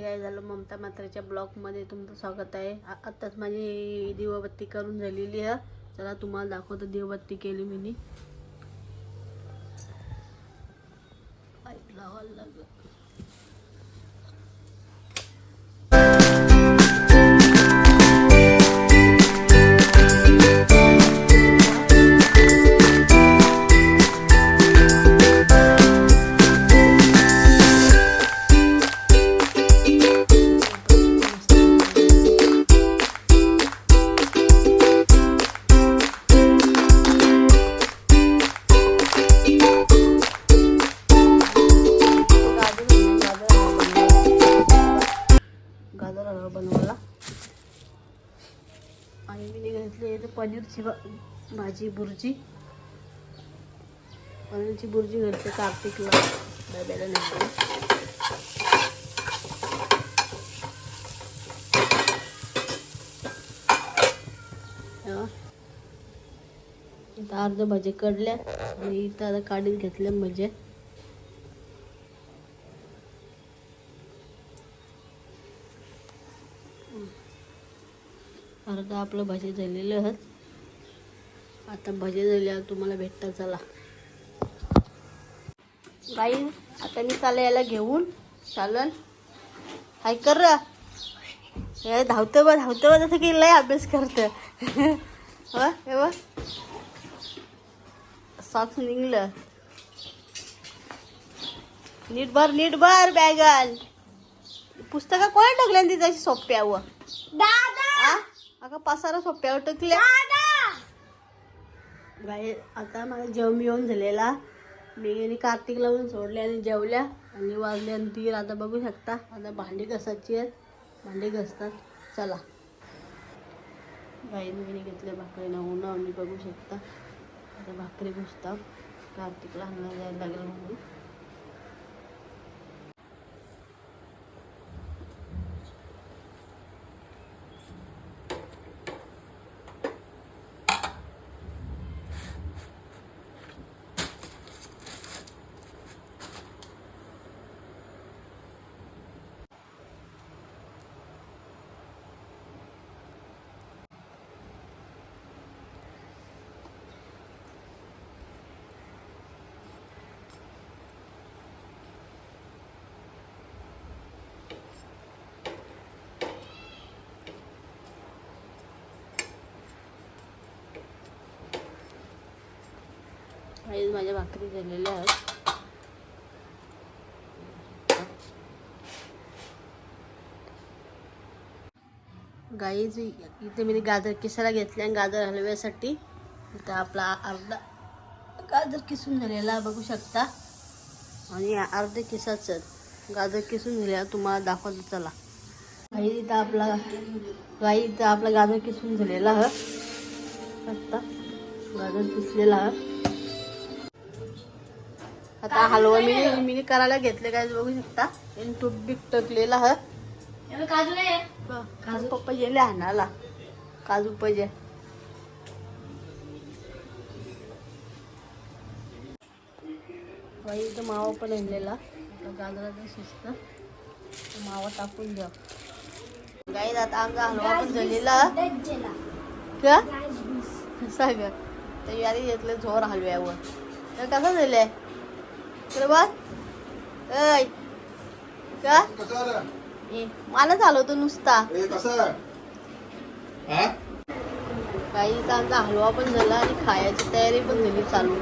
काय झालं ममता मात्राच्या ब्लॉगमध्ये तुमचं स्वागत आहे. आत्ताच माझी दिवबत्ती करून झालेली आहे. चला तुम्हाला दाखवतो दिवबत्ती केली मी लावायला लागलं आणि मी घेतली तर पनीरची भा- भाजी भुर्जी पनीरची भुर्जी घालते कार्तिकला. डब्याला नाही इथं अर्ध भजे कडल्या आणि इथं आता काढीत घेतल्या म्हणजे. अर्धा आपलं भजी झालेलं आहेत आता भजे झाल्यावर तुम्हाला भेटतात चला. गाई आता मी चालले याला घेऊन चालन. हाय कर र. हे धावतं बा धावतं बा जसं की लय अभ्यास करतं. हो हे बघ. निघलं. नीट भर नीट भर बॅगल. पुस्तकं कोण टाकल्या तिथं व? आ? अगं पसारा सोप्यावर टाकल्या बाई आता माझा जेवण येऊन झालेला. मी आणि कार्तिक लावून सोडले आणि जेवल्या आणि वाजले आणि तीर आता बघू शकता. आता भांडी घसायची आहेत. भांडी घसतात. चला. बाईने मी घेतले भाकरी. नवून आणि बघू शकता. आता भाकरी घुसतात. कार्तिकला हाणला जायला लागेल म्हणून. काही माझ्या भाकरी झालेल्या आहेत. गाईज इथे मी गाजर किसायला घेतले आणि गाजर हलव्यासाठी. इथं आपला अर्धा गाजर किसून झालेला बघू शकता. आणि अर्ध किसाचं गाजर किसून झालेला तुम्हाला दाखवतो चला. गाई इथं आपला गाई इथं आपला गाजर किसून झालेला ह गाजर किसलेला ह आता हलवा. मी मी करायला घेतले काय बघू शकता. तूप बीक टकलेला ह काजू पप्पा गेले हाणाला काजू पजे. बाई इथं मावा पण आणलेला. गाजराचं शिस्त मावा टाकून द्या. गाई आता आमचा हलवा पण झालेला का? सांग तयारी घेतलं झोर हलव्यावर. तर कसं झालंय? तर बघ ऐ का? ए, मला चालवतो नुसता. काही आमचा हलवा पण झाला आणि खायची तयारी पण झाली चालू.